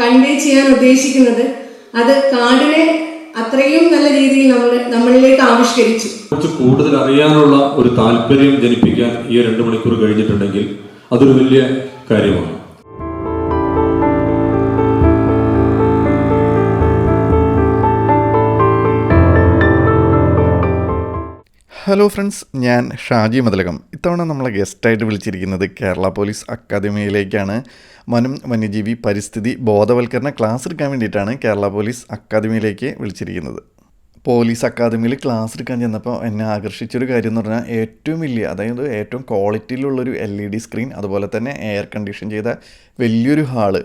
Convey ചെയ്യാൻ ഉദ്ദേശിക്കുന്നത് അത് കാർഡിനെ അത്രയും നല്ല രീതിയിൽ നമ്മൾ നമ്മളിലേക്ക് ആവിഷ്കരിച്ചു. കുറച്ച് കൂടുതൽ അറിയാനുള്ള ഒരു താല്പര്യം ജനിപ്പിക്കാൻ ഈ രണ്ട് മണിക്കൂർ കഴിഞ്ഞിട്ടുണ്ടെങ്കിൽ അതൊരു വലിയ കാര്യമാണ്. ഹലോ ഫ്രണ്ട്സ് ഞാൻ ഷാജി മതലകം. ഇത്തവണ നമ്മളെ ഗസ്റ്റായിട്ട് വിളിച്ചിരിക്കുന്നത് കേരള പോലീസ് അക്കാദമിയിലേക്കാണ്. വനം വന്യജീവി പരിസ്ഥിതി ബോധവൽക്കരണ ക്ലാസ് എടുക്കാൻ വേണ്ടിയിട്ടാണ് കേരള പോലീസ് അക്കാദമിയിലേക്ക് വിളിച്ചിരിക്കുന്നത്. പോലീസ് അക്കാദമിയിൽ ക്ലാസ് എടുക്കാൻ ചെന്നപ്പോൾ എന്നെ ആകർഷിച്ചൊരു കാര്യം എന്ന് പറഞ്ഞാൽ ഏറ്റവും വലിയ അതായത് ഏറ്റവും ക്വാളിറ്റിയിലുള്ളൊരു എൽ ഇ ഡി സ്ക്രീൻ അതുപോലെ തന്നെ എയർ കണ്ടീഷൻ ചെയ്ത വലിയൊരു ഹാൾ.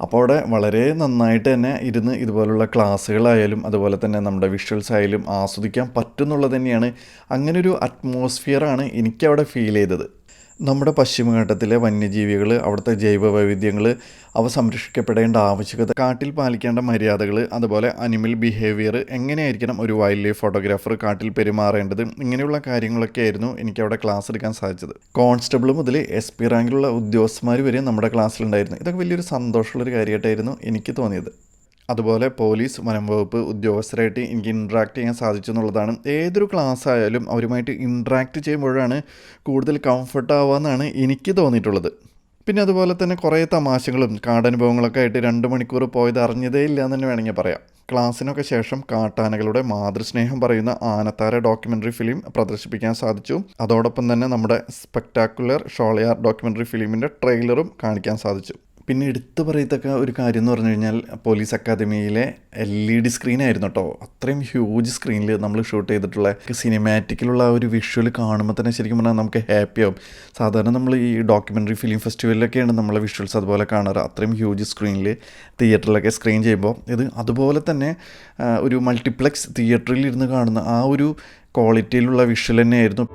അപ്പോൾ അവിടെ വളരെ നന്നായിട്ട് തന്നെ ഇരുന്ന് ഇതുപോലുള്ള ക്ലാസ്സുകളായാലും അതുപോലെ തന്നെ നമ്മുടെ വിഷ്വൽസ് ആയാലും ആസ്വദിക്കാൻ പറ്റുന്നുള്ളത് തന്നെയാണ്. അങ്ങനൊരു അറ്റ്മോസ്ഫിയറാണ് എനിക്കവിടെ ഫീൽ ചെയ്തത്. നമ്മുടെ പശ്ചിമഘട്ടത്തിലെ വന്യജീവികൾ അവിടുത്തെ ജൈവ വൈവിധ്യങ്ങൾ അവ സംരക്ഷിക്കപ്പെടേണ്ട ആവശ്യകത കാട്ടിൽ പാലിക്കേണ്ട മര്യാദകൾ അതുപോലെ അനിമൽ ബിഹേവിയർ എങ്ങനെയായിരിക്കണം ഒരു വൈൽഡ് ലൈഫ് ഫോട്ടോഗ്രാഫർ കാട്ടിൽ പെരുമാറേണ്ടത് ഇങ്ങനെയുള്ള കാര്യങ്ങളൊക്കെ ആയിരുന്നു എനിക്ക് അവിടെ ക്ലാസ് എടുക്കാൻ സാധിച്ചത്. കോൺസ്റ്റബിൾ മുതൽ എസ് പി റാങ്കിലുള്ള ഉദ്യോഗസ്ഥന്മാർ വരെ നമ്മുടെ ക്ലാസ്സിലുണ്ടായിരുന്നു. ഇതൊക്കെ വലിയൊരു സന്തോഷമുള്ളൊരു കാര്യമായിട്ടായിരുന്നു എനിക്ക് തോന്നിയത്. അതുപോലെ പോലീസ് വനം വകുപ്പ് ഉദ്യോഗസ്ഥരായിട്ട് എനിക്ക് ഇൻട്രാക്ട് ചെയ്യാൻ സാധിച്ചു എന്നുള്ളതാണ് ഏതൊരു ക്ലാസ് ആയാലും അവരുമായിട്ട് ഇൻട്രാക്ട് ചെയ്യുമ്പോഴാണ് കൂടുതൽ കംഫർട്ട് ആവുകയെന്നാണ് എനിക്ക് തോന്നിയിട്ടുള്ളത്. പിന്നെ അതുപോലെ തന്നെ കുറേ തമാശകളും കാടനുഭവങ്ങളൊക്കെ ആയിട്ട് രണ്ട് മണിക്കൂർ പോയത് അറിഞ്ഞതേ ഇല്ല എന്ന് തന്നെ വേണമെങ്കിൽ പറയാം. ക്ലാസ്സിനൊക്കെ ശേഷം കാട്ടാനകളുടെ മാതൃസ്നേഹം പറയുന്ന ആനത്താര ഡോക്യുമെന്ററി ഫിലിം പ്രദർശിപ്പിക്കാൻ സാധിച്ചു. അതോടൊപ്പം തന്നെ നമ്മുടെ സ്പെക്ടാക്കുലർ ഷോളയാർ ഡോക്യുമെന്ററി ഫിലിമിന്റെ ട്രെയിലറും കാണിക്കാൻ സാധിച്ചു. പിന്നെ എടുത്തു പറയത്തക്ക ഒരു കാര്യം എന്ന് പറഞ്ഞു കഴിഞ്ഞാൽ പോലീസ് അക്കാദമിയിലെ എൽ ഇ ഡി സ്ക്രീൻ ആയിരുന്നു കേട്ടോ. അത്രയും ഹ്യൂജ് സ്ക്രീനിൽ നമ്മൾ ഷൂട്ട് ചെയ്തിട്ടുള്ള സിനിമാറ്റിക്കിലുള്ള ആ ഒരു വിഷ്വൽ കാണുമ്പോൾ തന്നെ ശരിക്കും പറഞ്ഞാൽ നമുക്ക് ഹാപ്പി ആവും. സാധാരണ നമ്മൾ ഈ ഡോക്യുമെന്ററി ഫിലിം ഫെസ്റ്റിവലിലൊക്കെയാണ് നമ്മളെ വിഷ്വൽസ് അതുപോലെ കാണാറ്. അത്രയും ഹ്യൂജ് സ്ക്രീനിൽ തിയേറ്ററിലൊക്കെ സ്ക്രീൻ ചെയ്യുമ്പോൾ ഇത് അതുപോലെ തന്നെ ഒരു മൾട്ടിപ്ലക്സ് തിയേറ്ററിൽ ഇരുന്ന് കാണുന്ന ആ ഒരു ക്വാളിറ്റിയിലുള്ള വിഷ്വൽ തന്നെയായിരുന്നു.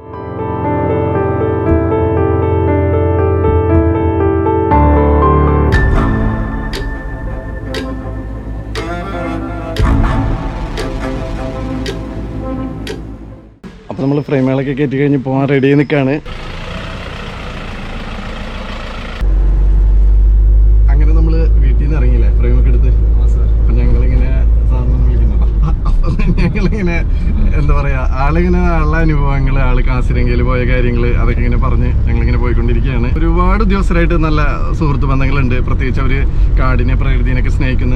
നമ്മൾ ഫ്രെയിമുകളൊക്കെ കയറ്റി കഴിഞ്ഞ് പോകാൻ റെഡി നിൽക്കുകയാണ് അങ്ങനെ നമ്മൾ വീട്ടിൽ നിന്ന് ഇറങ്ങിയില്ലേ ഫ്രെയിമൊക്കെ എടുത്ത് അപ്പം ഞങ്ങളിങ്ങനെ സാറിന് വിളിക്കുന്നതാ ഞങ്ങളിങ്ങനെ എന്താ പറയുക ആളിങ്ങനെ ആളുടെ അനുഭവങ്ങൾ ആൾ കാസിരങ്കയിൽ പോയ കാര്യങ്ങൾ അതൊക്കെ ഇങ്ങനെ പറഞ്ഞ് ഞങ്ങളിങ്ങനെ പോയിക്കൊണ്ടിരിക്കുകയാണ്. ഒരുപാട് ഉദ്യോഗസ്ഥരായിട്ട് നല്ല സുഹൃത്ത് ബന്ധങ്ങളുണ്ട്. പ്രത്യേകിച്ച് അവർ കാടിനെ പ്രകൃതിനെയൊക്കെ സ്നേഹിക്കുന്ന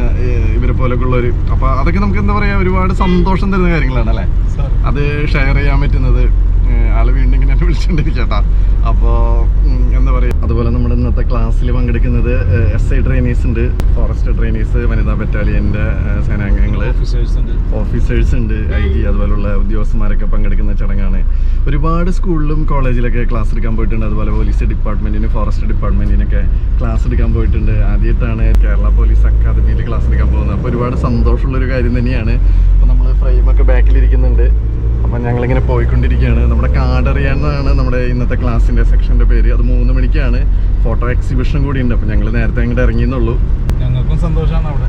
ഇവരെ പോലൊക്കെ ഉള്ളവർ അപ്പോൾ അതൊക്കെ നമുക്ക് എന്താ പറയുക ഒരുപാട് സന്തോഷം തരുന്ന കാര്യങ്ങളാണ് അല്ലേ? അത് ഷെയർ ചെയ്യാൻ പറ്റുന്നത്. ആൾ വീണ്ടും ഇങ്ങനെ എന്നെ വിളിച്ചുകൊണ്ടിരിക്കട്ടാ അപ്പോൾ എന്താ പറയുക അതുപോലെ നമ്മുടെ ഇന്നത്തെ ക്ലാസ്സിൽ പങ്കെടുക്കുന്നത് എസ് ഐ ട്രെയിനീസ് ഉണ്ട്. ഫോറസ്റ്റ് ട്രെയിനീസ് വനിതാ ബറ്റാലിയന്റെ സേനാംഗങ്ങൾ ഓഫീസേഴ്സ് ഉണ്ട്. ഐ ജി അതുപോലുള്ള ഉദ്യോഗസ്ഥന്മാരൊക്കെ പങ്കെടുക്കുന്ന ചടങ്ങാണ്. ഒരുപാട് സ്കൂളിലും കോളേജിലൊക്കെ ക്ലാസ് എടുക്കാൻ പോയിട്ടുണ്ട്. അതുപോലെ പോലീസ് ഡിപ്പാർട്ട്മെന്റിന് ഫോറസ്റ്റ് ഡിപ്പാർട്ട്മെന്റിനൊക്കെ ക്ലാസ് എടുക്കാൻ പോയിട്ടുണ്ട്. ആദ്യമായിട്ടാണ് കേരള പോലീസ് അക്കാദമിയിൽ ക്ലാസ് എടുക്കാൻ പോകുന്നത്. അപ്പോൾ ഒരുപാട് സന്തോഷമുള്ള ഒരു കാര്യം തന്നെയാണ്. അപ്പോൾ നമ്മൾ ഫ്രെയിമൊക്കെ ബാക്കിലിരിക്കുന്നുണ്ട് അപ്പം ഞങ്ങളിങ്ങനെ പോയിക്കൊണ്ടിരിക്കുകയാണ്. നമ്മുടെ കാടറിയാണെന്നാണ് നമ്മുടെ ഇന്നത്തെ ക്ലാസ്സിന്റെ സെക്ഷന്റെ പേര്. അത് മൂന്ന് മണിക്കാണ് ഫോട്ടോ എക്സിബിഷൻ കൂടി ഉണ്ട് അപ്പം ഞങ്ങൾ നേരത്തെ അങ്ങോട്ട് ഇറങ്ങിയെന്നുള്ളൂ. ഞങ്ങൾക്കും സന്തോഷമാണ് അവിടെ.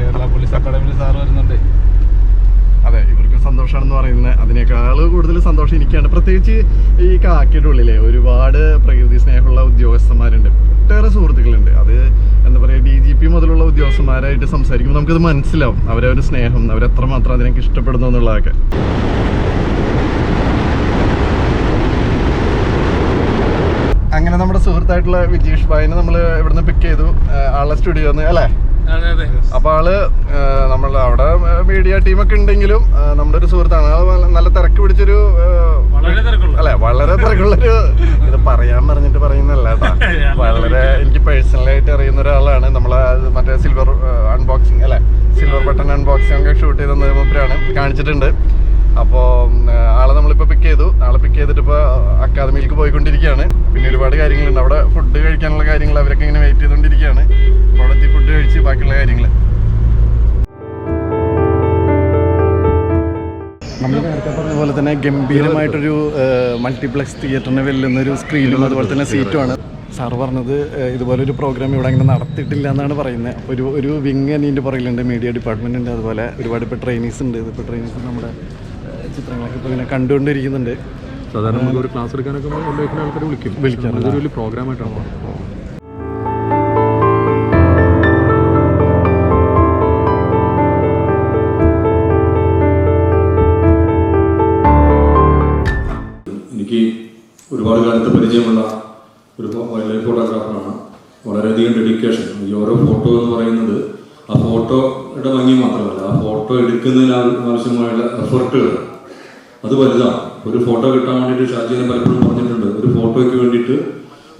കേരള പോലീസ് അക്കാഡമിയിൽ സാർ വരുന്നുണ്ട്. അതെ ഇവർക്കും സന്തോഷമാണെന്ന് പറയുന്നത്. അതിനേക്കാൾ കൂടുതൽ സന്തോഷം എനിക്കാണ്. പ്രത്യേകിച്ച് ഈ കാക്കയുടെ ഉള്ളിലെ ഒരുപാട് പ്രകൃതി സ്നേഹമുള്ള ഉദ്യോഗസ്ഥന്മാരുണ്ട്. ഒട്ടേറെ സുഹൃത്തുക്കളുണ്ട്. അത് എന്താ പറയുക ഡി ജി പി മുതലുള്ള ഉദ്യോഗസ്ഥന്മാരായിട്ട് സംസാരിക്കുമ്പോൾ നമുക്കത് മനസ്സിലാവും. അവരെ ഒരു സ്നേഹം അവരെത്രമാത്രം അതിനൊക്കെ ഇഷ്ടപ്പെടുന്നു എന്നുള്ളതൊക്കെ. അങ്ങനെ നമ്മുടെ സുഹൃത്തായിട്ടുള്ള വിജീഷ് ഭായിനെ നമ്മൾ ഇവിടുന്ന് പിക്ക് ചെയ്തു ആളെ സ്റ്റുഡിയോന്ന് അല്ലേ? അപ്പൊ ആൾ നമ്മൾ അവിടെ മീഡിയ ടീമൊക്കെ ഉണ്ടെങ്കിലും നമ്മുടെ ഒരു സുഹൃത്താണ്. നല്ല- തിരക്ക് പിടിച്ചൊരു അല്ലെ വളരെ തിരക്കുള്ളൊരു ഇത് പറയാൻ പറഞ്ഞിട്ട് പറയുന്നല്ല വളരെ എനിക്ക് പേഴ്സണലായിട്ട് അറിയുന്ന ഒരാളാണ്. നമ്മളെ മറ്റേ സിൽവർ അൺബോക്സിങ് അല്ലെ? സിൽവർ ബട്ടൺ അൺബോക്സിംഗ് ഒക്കെ ഷൂട്ട് ചെയ്ത മൂപ്പരാണ് കാണിച്ചിട്ടുണ്ട്. അപ്പോൾ ആളെ നമ്മളിപ്പോൾ പിക്ക് ചെയ്തു. ആളെ പിക്ക് ചെയ്തിട്ട് ഇപ്പോൾ അക്കാദമിയിലേക്ക് പോയിക്കൊണ്ടിരിക്കുകയാണ്. പിന്നെ ഒരുപാട് കാര്യങ്ങളുണ്ട്. അവിടെ ഫുഡ് കഴിക്കാനുള്ള കാര്യങ്ങൾ അവരൊക്കെ ഇങ്ങനെ വെയിറ്റ് ചെയ്തുകൊണ്ടിരിക്കുകയാണ് അവിടെ എത്തി ഫുഡ് കഴിച്ച് ബാക്കിയുള്ള കാര്യങ്ങൾ നമ്മൾ നേരത്തെ പറഞ്ഞ പോലെ തന്നെ ഗംഭീരമായിട്ടൊരു മൾട്ടിപ്ലക്സ് തിയേറ്ററിന് വെല്ലുന്ന ഒരു സ്ക്രീനും അതുപോലെ തന്നെ സീറ്റുമാണ് സാർ പറഞ്ഞത് ഇതുപോലൊരു പ്രോഗ്രാം ഇവിടെ അങ്ങനെ നടത്തിയിട്ടില്ല എന്നാണ് പറയുന്നത്. അപ്പോൾ ഒരു ഒരു വിങ് അതിന്റെ പുറകിലുണ്ട് മീഡിയ ഡിപ്പാർട്ട്മെന്റ് ഉണ്ട് അതുപോലെ ഒരുപാട് ഇപ്പോൾ ട്രെയിനീസ് ഉണ്ട്. ഇതിപ്പോൾ ട്രെയിനീസ് നമ്മുടെ ചിത്രങ്ങളൊക്കെ ഇപ്പോൾ ഇങ്ങനെ കണ്ടുകൊണ്ടിരിക്കുന്നുണ്ട്. സാധാരണ നമുക്ക് ഒരു ക്ലാസ് എടുക്കാനൊക്കെ കൊണ്ടുവയ്ക്കുന്ന ആൾക്കാർ വിളിക്കും. വിളിക്കാം അതൊരു വലിയ പ്രോഗ്രാമായിട്ടാണ് എനിക്ക് ഒരുപാട് കാലത്ത് പരിചയമുള്ള ഒരു വൈൽഡ് ലൈഫ് ഫോട്ടോഗ്രാഫറാണ് വളരെയധികം ഡെഡിക്കേഷൻ ഈ ഓരോ ഫോട്ടോ എന്ന് പറയുന്നത് ആ ഫോട്ടോയുടെ ഭംഗി മാത്രമല്ല ആ ഫോട്ടോ എടുക്കുന്നതിന് ആവശ്യമായുള്ള എഫർട്ടുകൾ അത് വലുതാണ് ഒരു ഫോട്ടോ കിട്ടാൻ വേണ്ടിയിട്ട് ഷാജിനെ പലപ്പോഴും പറഞ്ഞിട്ടുണ്ട്. ഒരു ഫോട്ടോയ്ക്ക് വേണ്ടിയിട്ട്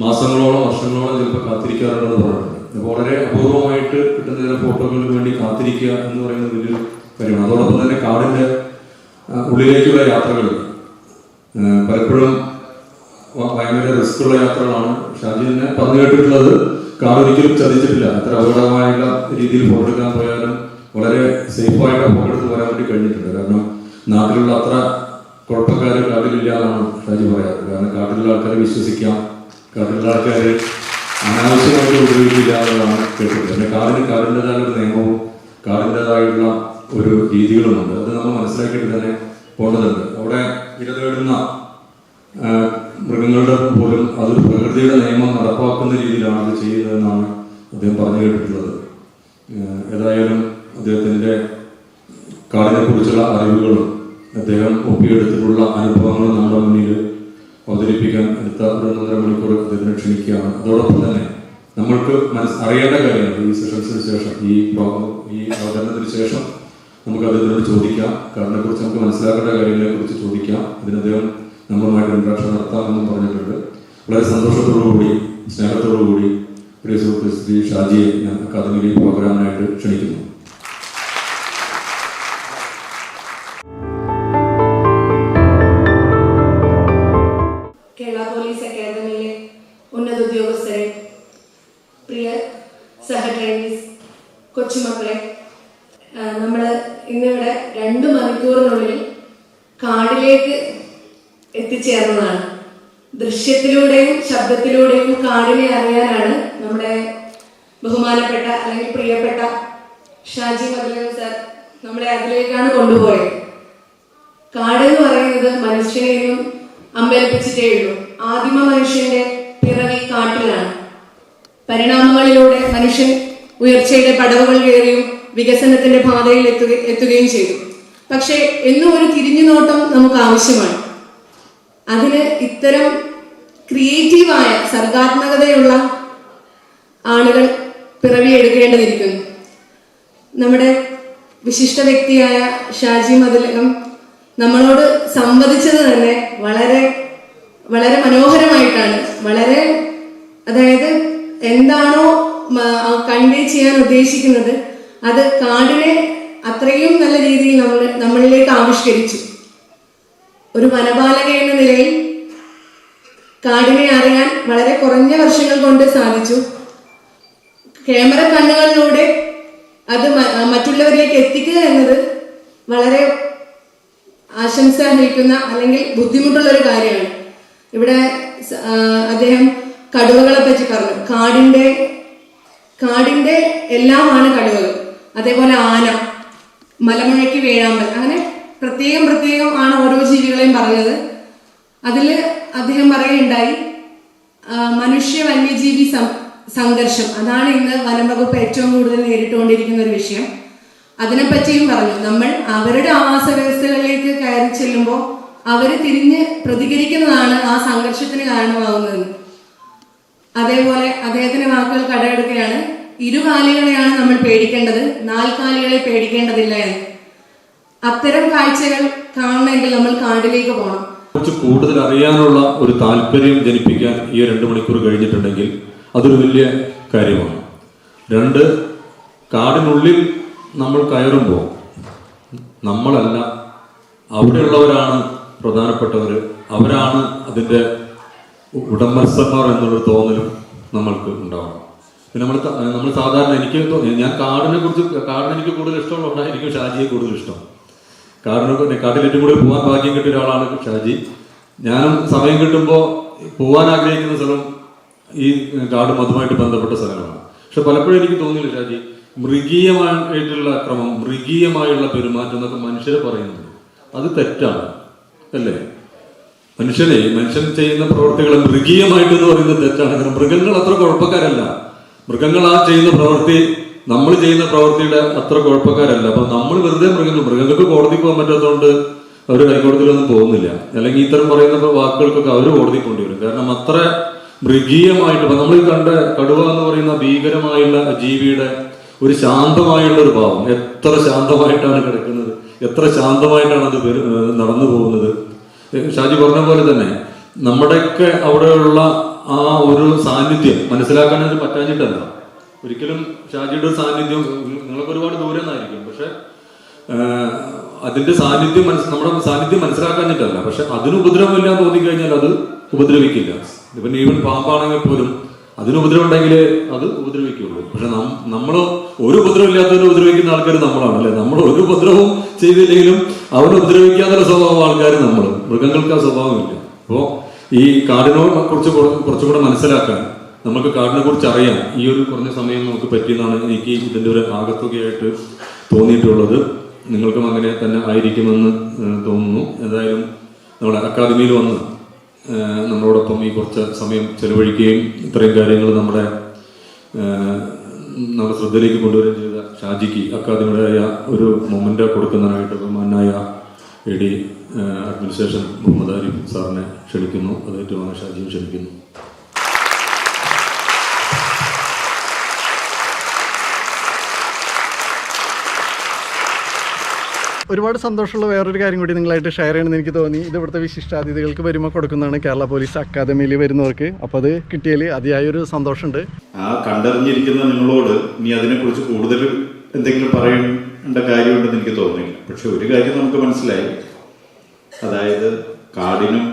മാസങ്ങളോളം വർഷങ്ങളോളം ചിലപ്പോൾ കാത്തിരിക്കാറുണ്ടെന്ന് പറഞ്ഞിട്ടുണ്ട് അപ്പോൾ വളരെ അപൂർവമായിട്ട് കിട്ടുന്ന ചില ഫോട്ടോകൾക്ക് വേണ്ടി കാത്തിരിക്കുക എന്ന് പറയുന്നത് വലിയൊരു കാര്യമാണ്. അതോടൊപ്പം തന്നെ കാടിന്റെ ഉള്ളിലേക്കുള്ള യാത്രകൾ. പലപ്പോഴും ഭയങ്കര റിസ്ക് ഉള്ള യാത്രകളാണ്. ഷാജിനെ പറഞ്ഞു കേട്ടിട്ടുള്ളത്. കാട് ഒരിക്കലും ചതിച്ചിട്ടില്ല. അത്ര അപകടമായുള്ള രീതിയിൽ ഫോട്ടോ എടുക്കാൻ പോയാലും വളരെ സേഫായിട്ട് ഫോട്ടോ എടുത്ത് പോരാൻ വേണ്ടി കഴിഞ്ഞിട്ടുണ്ട്. കാരണം നാട്ടിലുള്ള അത്ര കുഴപ്പക്കാർ കാട്ടിലില്ല എന്നാണ് ഷാജി പറയാറ്. കാരണം കാട്ടിലുള്ള ആൾക്കാരെ വിശ്വസിക്കാം. കാട്ടിലുള്ള ആൾക്കാരെ അനാവശ്യമായിട്ട് ഉപയോഗിക്കില്ല എന്നുള്ളതാണ് കേട്ടിട്ടുള്ളത്. പിന്നെ കാറിന് കാറിന്റെതായ ഒരു നിയമവും കാറിന്റെതായുള്ള ഒരു രീതികളുമുണ്ട്. അത് നമ്മൾ മനസ്സിലാക്കിയിട്ട് തന്നെ പോകേണ്ടതുണ്ട്. അവിടെ ഇരതേടുന്ന തേടുന്ന മൃഗങ്ങളുടെ പോലും അത് പ്രകൃതിയുടെ നിയമം നടപ്പാക്കുന്ന രീതിയിലാണ് അത് ചെയ്യുന്നതെന്നാണ് അദ്ദേഹം പറഞ്ഞു കേട്ടിട്ടുള്ളത്. ഏതായാലും അദ്ദേഹത്തിന്റെ കാടിനെ കുറിച്ചുള്ള അറിവുകളും അദ്ദേഹം ഒപ്പിയെടുത്തിട്ടുള്ള അനുഭവങ്ങൾ നമ്മുടെ മുന്നിൽ അവതരിപ്പിക്കാൻ അടുത്ത ഒരു ഒന്നര മണിക്കൂർ അദ്ദേഹത്തിനെ ക്ഷണിക്കുകയാണ്. അതോടൊപ്പം തന്നെ നമ്മൾക്ക് മനസ്സ് അറിയേണ്ട കാര്യങ്ങൾ ഈ സെഷൻസിന് ശേഷം ഈ ഈ അവതരണത്തിന് ശേഷം നമുക്ക് അദ്ദേഹത്തിനോട് ചോദിക്കാം. കാരണം കുറിച്ച് നമുക്ക് മനസ്സിലാക്കേണ്ട കാര്യങ്ങളെ കുറിച്ച് ചോദിക്കാം. അതിന് അദ്ദേഹം നമ്മളുമായിട്ട് ഇൻട്രാക്ഷൻ നടത്താമെന്നും പറഞ്ഞിട്ടുണ്ട്. വളരെ സന്തോഷത്തോടു കൂടി സ്നേഹത്തോടു കൂടി പ്രിയ സുഹൃത്ത് ശ്രീ ഷാജിയെ ഞാൻ അക്കാദമിയിലേക്ക് പ്രോഗ്രാമിനായിട്ട് ക്ഷണിക്കുന്നു. എത്തിച്ചേർന്നതാണ്. ദൃശ്യത്തിലൂടെയും ശബ്ദത്തിലൂടെയും കാടിനെ അറിയാനാണ് നമ്മുടെ ബഹുമാനപ്പെട്ട അല്ലെങ്കിൽ പ്രിയപ്പെട്ട ഷാജി മദലൻ സർ നമ്മളെ അതിലേക്കാണ് കൊണ്ടുപോയത്. കാട് എന്ന് പറയുന്നത് മനുഷ്യനെയും അമ്പലപ്പിച്ചിട്ടേ ഉള്ളൂ. ആദിമ മനുഷ്യന്റെ പിറവി കാട്ടിലാണ്. പരിണാമങ്ങളിലൂടെ മനുഷ്യൻ ഉയർച്ചയുടെ പടവുകൾ കയറിയും വികസനത്തിന്റെ പാതയിൽ എത്തുക എത്തുകയും ചെയ്തു. പക്ഷേ എന്നും ഒരു തിരിഞ്ഞു നോട്ടം നമുക്ക് ആവശ്യമാണ് അതിന് ഇത്തരം ക്രിയേറ്റീവായ സർഗാത്മകതയുള്ള ആളുകൾ പിറവിയെടുക്കേണ്ടതിരിക്കുന്നു. നമ്മുടെ വിശിഷ്ട വ്യക്തിയായ ഷാജി മതിലകം നമ്മളോട് സംവദിച്ചത് തന്നെ വളരെ വളരെ മനോഹരമായിട്ടാണ്. വളരെ അതായത് എന്താണോ കൺവേ ചെയ്യാൻ ഉദ്ദേശിക്കുന്നത് അത് കാടിനെ അത്രയും നല്ല രീതിയിൽ നമ്മൾ നമ്മളിലേക്ക് ആവിഷ്കരിച്ചു. ഒരു വനപാലക എന്ന നിലയിൽ കാടിനെ അറിയാൻ വളരെ കുറഞ്ഞ വർഷങ്ങൾ കൊണ്ട് സാധിച്ചു. ക്യാമറ കണ്ണുകളിലൂടെ അത് മറ്റുള്ളവരിലേക്ക് എത്തിക്കുക എന്നത് വളരെ ആശംസ അർഹിക്കുന്ന അല്ലെങ്കിൽ ബുദ്ധിമുട്ടുള്ള ഒരു കാര്യമാണ്. ഇവിടെ അദ്ദേഹം കടുവകളെ പറ്റി പറഞ്ഞു. കാടിന്റെ കാടിന്റെ എല്ലാമാണ് കടുവകൾ. അതേപോലെ ആന മലമുഴയ്ക്ക് വേഴാമ്പൽ. അങ്ങനെ പ്രത്യേകം പ്രത്യേകം ആണ് ഓരോ ജീവികളെയും പറഞ്ഞത്. അതിൽ അദ്ദേഹം പറയുകയുണ്ടായി മനുഷ്യ വന്യജീവി സംഘർഷം. അതാണ് ഇന്ന് വനം വകുപ്പ് ഏറ്റവും കൂടുതൽ നേരിട്ടുകൊണ്ടിരിക്കുന്ന ഒരു വിഷയം. അതിനെപ്പറ്റിയും പറഞ്ഞു നമ്മൾ അവരുടെ ആവാസ വ്യവസ്ഥകളിലേക്ക് കയറി ചെല്ലുമ്പോൾ അവർ തിരിഞ്ഞ് പ്രതികരിക്കുന്നതാണ് ആ സംഘർഷത്തിന് കാരണമാകുന്നത് അതേപോലെ അദ്ദേഹത്തിന്റെ വാക്കുകൾ കടയെടുക്കുകയാണ് ഇരുകാലികളെയാണ് നമ്മൾ പേടിക്കേണ്ടത് നാൽക്കാലികളെ പേടിക്കേണ്ടതില്ല എന്ന്. അത്തരം കാഴ്ചകൾ കാണണമെങ്കിൽ നമ്മൾ കാടിലേക്ക് പോകണം. കുറിച്ച് കൂടുതൽ അറിയാനുള്ള ഒരു താല്പര്യം ജനിപ്പിക്കാൻ ഈ രണ്ട് മണിക്കൂർ കഴിഞ്ഞിട്ടുണ്ടെങ്കിൽ അതൊരു വലിയ കാര്യമാണ്. രണ്ട് കാടിനുള്ളിൽ നമ്മൾ കയറുമ്പോൾ നമ്മളല്ല അവിടെയുള്ളവരാണ് പ്രധാനപ്പെട്ടവർ അവരാണ് അതിന്റെ ഉടമസ്ഥന്മാർ എന്നൊരു തോന്നലും നമ്മൾക്ക് ഉണ്ടാവണം. പിന്നെ നമ്മൾ നമ്മൾ സാധാരണ എനിക്ക് ഞാൻ കാടിനെ കുറിച്ച് കാടിന് എനിക്ക് കൂടുതൽ എനിക്ക് ഷാജിയെ കൂടുതൽ ഇഷ്ടം. കാടിന് കാട്ടിലേറ്റും കൂടെ പോകാൻ ഭാഗ്യം കിട്ടിയ ഒരാളാണ് ഷാജി. ഞാനും സമയം കിട്ടുമ്പോൾ പോകാൻ ആഗ്രഹിക്കുന്ന സ്ഥലം ഈ കാട് അതുമായിട്ട് ബന്ധപ്പെട്ട സ്ഥലങ്ങളാണ്. പക്ഷെ പലപ്പോഴും എനിക്ക് തോന്നിയില്ല ഷാജി മൃഗീയമായിട്ടുള്ള അക്രമം മൃഗീയമായുള്ള പെരുമാറ്റം എന്നൊക്കെ മനുഷ്യരെ പറയുന്നുണ്ട്. അത് തെറ്റാണ് അല്ലേ? മനുഷ്യനെ മനുഷ്യൻ ചെയ്യുന്ന പ്രവർത്തികൾ മൃഗീയമായിട്ട് എന്ന് പറയുന്നത് തെറ്റാണ്. കാരണം മൃഗങ്ങൾ അത്ര കുഴപ്പക്കാരല്ല. മൃഗങ്ങൾ ആ ചെയ്യുന്ന പ്രവൃത്തി നമ്മൾ ചെയ്യുന്ന പ്രവൃത്തിയുടെ അത്ര കുഴപ്പക്കാരല്ല. അപ്പൊ നമ്മൾ വെറുതെ മൃഗങ്ങൾ മൃഗങ്ങൾക്ക് കോടതി പോകാൻ പറ്റാത്തതുകൊണ്ട് അവർ ഹൈക്കോടതിയിലൊന്നും പോകുന്നില്ല. അല്ലെങ്കിൽ ഇത്തരം പറയുന്ന വാക്കുകൾക്കൊക്കെ അവർ കോടതി കൊണ്ടുവരും കാരണം അത്ര മൃഗീയമായിട്ട് ഇപ്പൊ നമ്മൾ കണ്ട കടുവ എന്ന് പറയുന്ന ഭീകരമായുള്ള ജീവിയുടെ ഒരു ശാന്തമായുള്ള ഒരു ഭാവം. എത്ര ശാന്തമായിട്ടാണ് കിടക്കുന്നത്? എത്ര ശാന്തമായിട്ടാണ് അത് നടന്നു പോകുന്നത്? ഷാജി പറഞ്ഞ പോലെ തന്നെ നമ്മുടെയൊക്കെ അവിടെയുള്ള ആ ഒരു സാന്നിധ്യം മനസ്സിലാക്കാനായിട്ട് പറ്റാഞ്ഞിട്ടല്ല. ഒരിക്കലും ഷാജിയുടെ സാന്നിധ്യം നിങ്ങളൊക്കെ ഒരുപാട് ദൂരം എന്നായിരിക്കും പക്ഷെ അതിന്റെ സാന്നിധ്യം മനസ്സ് നമ്മുടെ സാന്നിധ്യം മനസ്സിലാക്കാഞ്ഞിട്ടല്ല. പക്ഷെ അതിന് ഉപദ്രവമില്ല എന്ന് തോന്നിക്കഴിഞ്ഞാൽ അത് ഉപദ്രവിക്കില്ല. ഇപ്പൊ ഈവൻ പാമ്പാണെങ്കിൽ പോലും അതിന് ഉപദ്രവം ഉണ്ടെങ്കിലേ അത് ഉപദ്രവിക്കുള്ളൂ പക്ഷെ നമ്മൾ ഒരു ഉപദ്രവം ഇല്ലാത്തവരെ ഉപദ്രവിക്കുന്ന ആൾക്കാർ നമ്മളാണ് അല്ലെ? നമ്മൾ ഒരു ഉപദ്രവവും ചെയ്തില്ലെങ്കിലും അവരെ ഉപദ്രവിക്കാത്തൊരു സ്വഭാവം ആൾക്കാർ നമ്മൾ മൃഗങ്ങൾക്ക് ആ സ്വഭാവമില്ല. അപ്പോ ഈ കാടിനോട് കുറിച്ച് കുറച്ചുകൂടെ കുറച്ചും കൂടെ മനസ്സിലാക്കാൻ നമുക്ക് കാടിനെ കുറിച്ച് അറിയാം. ഈ ഒരു കുറഞ്ഞ സമയം നമുക്ക് പറ്റിയെന്നാണ് എനിക്ക് ഇതിന്റെ ഒരു ആകത്തുകയായിട്ട് തോന്നിയിട്ടുള്ളത്. നിങ്ങൾക്കും അങ്ങനെ തന്നെ ആയിരിക്കുമെന്ന് തോന്നുന്നു. എന്തായാലും നമ്മുടെ അക്കാദമിയിൽ വന്ന് നമ്മളോടൊപ്പം ഈ കുറച്ച് സമയം ചെലവഴിക്കുകയും ഇത്രയും കാര്യങ്ങൾ നമ്മുടെ നമ്മുടെ ശ്രദ്ധയിലേക്ക് കൊണ്ടുവരികയും ചെയ്ത ഷാജിക്ക് അക്കാദമിയുടേതായ ഒരു മൊമെന്റ് കൊടുക്കുന്നതിനായിട്ട് ബഹുമാനായ A D administration Muhammad Arif സാറിനെ ക്ഷണിക്കുന്നു. അത് ഏറ്റുവാങ്ങാൻ ഷാജിയും ക്ഷണിക്കുന്നു. ഒരുപാട് സന്തോഷമുള്ള വേറൊരു കാര്യം കൂടി നിങ്ങളായിട്ട് ഷെയർ ചെയ്യണമെന്ന് എനിക്ക് തോന്നി. ഇത് ഇവിടുത്തെ വിശിഷ്ടാതിഥികൾക്ക് വരുമ്പോൾ കൊടുക്കുന്നതാണ് കേരള പോലീസ് അക്കാദമിയിൽ വരുന്നവർക്ക്. അപ്പോൾ അത് കിട്ടിയതിൽ അതിയായൊരു സന്തോഷമുണ്ട്. ആ കണ്ടറിഞ്ഞിരിക്കുന്ന നിങ്ങളോട് ഇനി അതിനെക്കുറിച്ച് കൂടുതൽ എന്തെങ്കിലും പറയേണ്ട കാര്യമുണ്ടെന്ന് എനിക്ക് തോന്നി പക്ഷെ ഒരു കാര്യം നമുക്ക് മനസ്സിലായി. അതായത് കാടിനും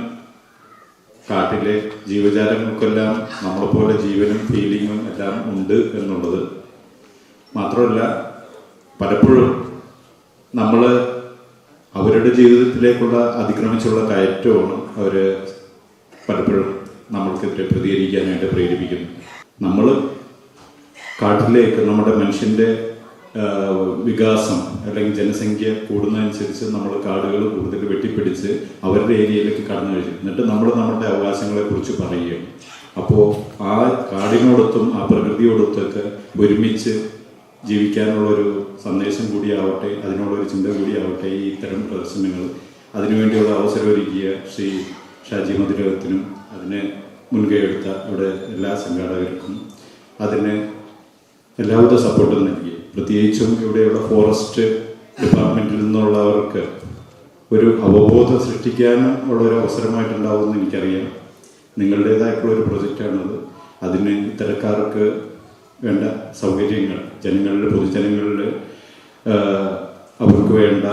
കാട്ടിലെ ജീവജാലങ്ങൾക്കെല്ലാം നമ്മളെ പോലെ ജീവനും ഫീലിങ്ങും എല്ലാം ഉണ്ട് എന്നുള്ളത് മാത്രമല്ല പലപ്പോഴും നമ്മൾ അവരുടെ ജീവിതത്തിലേക്കുള്ള അതിക്രമിച്ചുള്ള കയറ്റമാണ് അവർ പലപ്പോഴും നമ്മൾക്കെതിരെ പ്രതികരിക്കാനായിട്ട് പ്രേരിപ്പിക്കുന്നു നമ്മൾ കാട്ടിലേക്ക് നമ്മുടെ മനുഷ്യന്റെ വികാസം അല്ലെങ്കിൽ ജനസംഖ്യ കൂടുന്നതനുസരിച്ച് നമ്മൾ കാടുകൾ കൂടുതൽ വെട്ടിപ്പിടിച്ച് അവരുടെ ഏരിയയിലേക്ക് കടന്നു കഴിഞ്ഞു. എന്നിട്ട് നമ്മൾ നമ്മുടെ അവകാശങ്ങളെ കുറിച്ച് പറയുകയും അപ്പോൾ ആ കാടിനോടൊത്തും ആ പ്രകൃതിയോടൊത്തൊക്കെ ഒരുമിച്ച് ജീവിക്കാനുള്ള ഒരു സന്ദേശം കൂടിയാവട്ടെ അതിനുള്ള ഒരു ചിന്ത കൂടിയാവട്ടെ ഈ ഇത്തരം പ്രദർശനങ്ങൾ. അതിനുവേണ്ടിയുള്ള അവസരം ഒരുക്കിയ ശ്രീ ഷാജി മധുരത്തിനും അതിന് മുൻകൈ എടുത്ത ഇവിടെ എല്ലാ സംഘാടകർക്കും അതിന് എല്ലാവിധ സപ്പോർട്ടും നൽകി. പ്രത്യേകിച്ചും ഇവിടെയുള്ള ഫോറസ്റ്റ് ഡിപ്പാർട്ട്മെന്റിൽ നിന്നുള്ളവർക്ക് ഒരു അവബോധം സൃഷ്ടിക്കാനും ഉള്ള ഒരു അവസരമായിട്ടുണ്ടാവുമെന്ന് എനിക്കറിയാം. നിങ്ങളുടേതായിട്ടുള്ള ഒരു പ്രൊജക്റ്റാണത്. അതിന് ഇത്തരക്കാർക്ക് വേണ്ട സൗകര്യങ്ങൾ ജനങ്ങളുടെ പൊതുജനങ്ങളുടെ അവർക്ക് വേണ്ട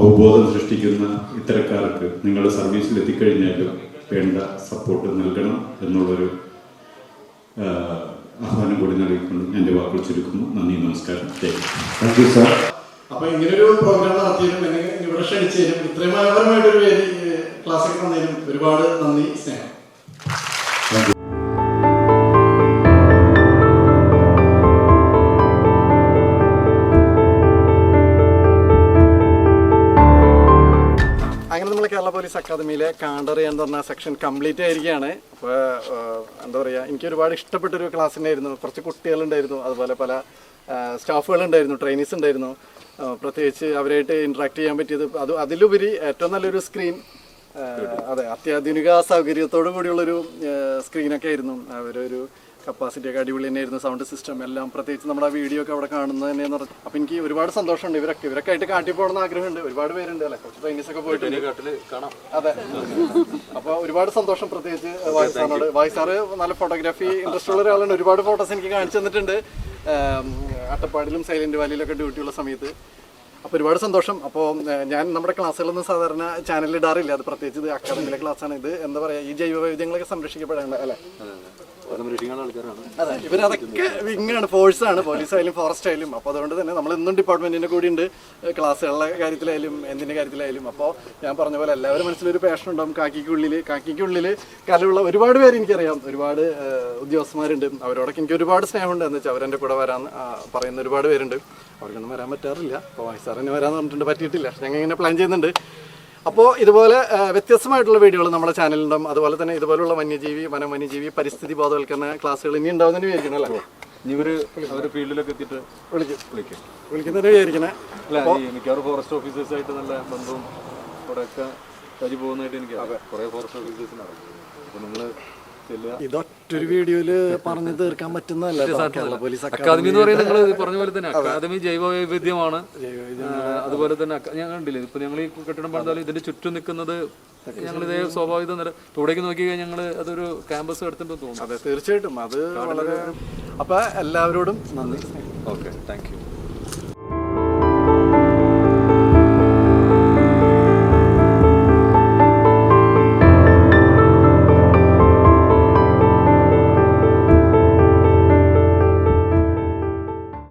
അവബോധം സൃഷ്ടിക്കുന്ന ഇത്തരക്കാർക്ക് നിങ്ങളുടെ സർവീസിൽ എത്തിക്കഴിഞ്ഞാലും വേണ്ട സപ്പോർട്ട് നൽകണം എന്നുള്ളൊരു ആഹ്വാനം കൂടി നൽകിക്കൊണ്ട് എന്റെ വാക്കുകൾ ചുരുക്കുന്നു. നന്ദി നമസ്കാരം. താങ്ക് യു സാർ അപ്പൊ ഇങ്ങനൊരു പ്രോഗ്രാം നടത്തിയതിനും എന്നെ ഇവിടെ ക്ഷണിച്ചതിനും ഇത്രയും മനോഹരമായിട്ടൊരു ക്ലാസ്സൊക്കെ ക്ലാസ്സിൽ വന്നതിനും ഒരുപാട് നന്ദി സ്നേഹം. അക്കാദമിയിലെ കാണ്ടറി എന്ന് പറഞ്ഞ സെക്ഷൻ കംപ്ലീറ്റ് ആയിരിക്കുകയാണ്. അപ്പോൾ എന്താ പറയുക എനിക്ക് ഒരുപാട് ഇഷ്ടപ്പെട്ട ഒരു ക്ലാസ് ഉണ്ടായിരുന്നു കുറച്ച് കുട്ടികളുണ്ടായിരുന്നു. അതുപോലെ പല സ്റ്റാഫുകളുണ്ടായിരുന്നു ട്രെയിനീസ് ഉണ്ടായിരുന്നു. പ്രത്യേകിച്ച് അവരായിട്ട് ഇൻട്രാക്ട് ചെയ്യാൻ പറ്റിയത്. അത് അതിലുപരി ഏറ്റവും നല്ലൊരു സ്ക്രീൻ അതെ അത്യാധുനിക സൗകര്യത്തോടു കൂടിയുള്ളൊരു സ്ക്രീനൊക്കെ ആയിരുന്നു. അവരൊരു കപ്പാസിറ്റി ഒക്കെ അടിപൊളി തന്നെയായിരുന്നു സൗണ്ട് സിസ്റ്റം എല്ലാം. പ്രത്യേകിച്ച് നമ്മുടെ ആ വീഡിയോ ഒക്കെ അവിടെ കാണുന്നത് തന്നെയെന്ന് പറഞ്ഞു. അപ്പം എനിക്ക് ഒരുപാട് സന്തോഷമുണ്ട് ഇവരൊക്കെ. ഇവരൊക്കെ ആയിട്ട് കാട്ടി പോകണമെന്ന് ആഗ്രഹമുണ്ട്. ഒരുപാട് പേരുണ്ട് അല്ലേ? കുറച്ച് ട്രെയിനീസ് ഒക്കെ പോയിട്ടുണ്ട്. അതെ. അപ്പോൾ ഒരുപാട് സന്തോഷം പ്രത്യേകിച്ച് വായിസാറിനോട് സാറിനോട്. വായു സാറ് നല്ല ഫോട്ടോഗ്രാഫി ഇൻട്രസ്റ്റ് ഉള്ള ഒരാളാണ് ഒരുപാട് ഫോട്ടോസ് എനിക്ക് കാണിച്ചു തന്നിട്ടുണ്ട്. അട്ടപ്പാടിലും സൈലന്റ് വാലിയിലൊക്കെ ഡ്യൂട്ടിയുള്ള സമയത്ത്. അപ്പോൾ ഒരുപാട് സന്തോഷം. അപ്പോൾ ഞാൻ നമ്മുടെ ക്ലാസ്സുകളൊന്നും സാധാരണ ചാനലിൽ ഇടാറില്ല. അത് പ്രത്യേകിച്ച് ഇത് അക്കാദമിയിലെ ക്ലാസ്സാണ് ഇത് എന്താ പറയുക ഈ ജൈവ വൈവിധ്യങ്ങളൊക്കെ സംരക്ഷിക്കപ്പെടേണ്ട അല്ലേ? അതെ ഇവരതൊക്കെ വിങ്ങാണ് ഫോഴ്സാണ് പോലീസ് ആയാലും ഫോറസ്റ്റ് ആയാലും അപ്പോൾ അതുകൊണ്ട് തന്നെ നമ്മൾ ഇന്നും ഡിപ്പാർട്ട്മെന്റിന്റെ കൂടി ഉണ്ട് ക്ലാസ്സുകളുടെ കാര്യത്തിലായാലും എന്തിന്റെ കാര്യത്തിലായാലും. അപ്പോൾ ഞാൻ പറഞ്ഞ പോലെ എല്ലാവരും മനസ്സിലൊരു പാഷൻ ഉണ്ടാവും കാക്കിക്കുള്ളിൽ കാക്കിക്കുള്ളിൽ കലയുള്ള ഒരുപാട് പേര് എനിക്കറിയാം. ഒരുപാട് ഉദ്യോഗസ്ഥന്മാരുണ്ട്. അവരോടൊക്കെ എനിക്ക് ഒരുപാട് സ്നേഹമുണ്ട്. എന്ന് വെച്ചാൽ അവരെന്റെ കൂടെ വരാൻ പറയുന്ന ഒരുപാട് പേരുണ്ട്. അവർക്കൊന്നും വരാൻ പറ്റാറില്ല. അപ്പോൾ തന്നെ വരാൻ പറഞ്ഞിട്ടുണ്ട്. പറ്റിയിട്ടില്ല. ഞങ്ങൾ ഇങ്ങനെ പ്ലാൻ ചെയ്യുന്നുണ്ട്. അപ്പോൾ ഇതുപോലെ വ്യത്യസ്തമായിട്ടുള്ള വീഡിയോകൾ നമ്മുടെ ചാനലിലുണ്ടാവും. അതുപോലെ തന്നെ ഇതുപോലുള്ള വന്യജീവി വനം വന്യജീവി പരിസ്ഥിതി ബോധവൽക്കരണ ക്ലാസ്സുകൾ ഇനി ഉണ്ടാവുന്നതിന് വിചാരിക്കണം അല്ലേ? ഇനി ഇവർ അവർ ഫീൽഡിലൊക്കെ എത്തിയിട്ട് വിളിക്കും. വിളിക്കും. വിളിക്കുന്നതിന് വിചാരിക്കണേ അല്ല മിക്കവാറും ഫോറസ്റ്റ് ഓഫീസേഴ്സായിട്ട് നല്ല ബന്ധവും പോകുന്നതായിട്ട് എനിക്ക് കുറേ ഫോറസ്റ്റ് അപ്പോൾ നിങ്ങൾ ഇതൊറ്റൊരു വീഡിയോയിൽ പറഞ്ഞു തീർക്കാൻ പറ്റുന്നതല്ല കേരള പോലീസ് അക്കാദമി എന്ന് പറയുന്നത് നിങ്ങൾ പറഞ്ഞ പോലെ തന്നെ അക്കാദമി ജൈവ വൈവിധ്യമാണ് അതുപോലെ തന്നെ ഞാൻ കണ്ടില്ലേ ഇപ്പൊ ഞങ്ങൾ ഈ കെട്ടിടം പണിതാലും ഇതിന്റെ ചുറ്റും നിൽക്കുന്നത് ഞങ്ങൾ ഇതേ സ്വാഭാവിക നില ഇവിടേക്ക് നോക്കി കഴിഞ്ഞാൽ ഞങ്ങൾ അതൊരു ക്യാമ്പസ് എടുത്തിട്ട് തോന്നുന്നു. അതെ തീർച്ചയായിട്ടും. അത് വളരെ അപ്പൊ എല്ലാവരോടും നന്ദി. Okay thank you.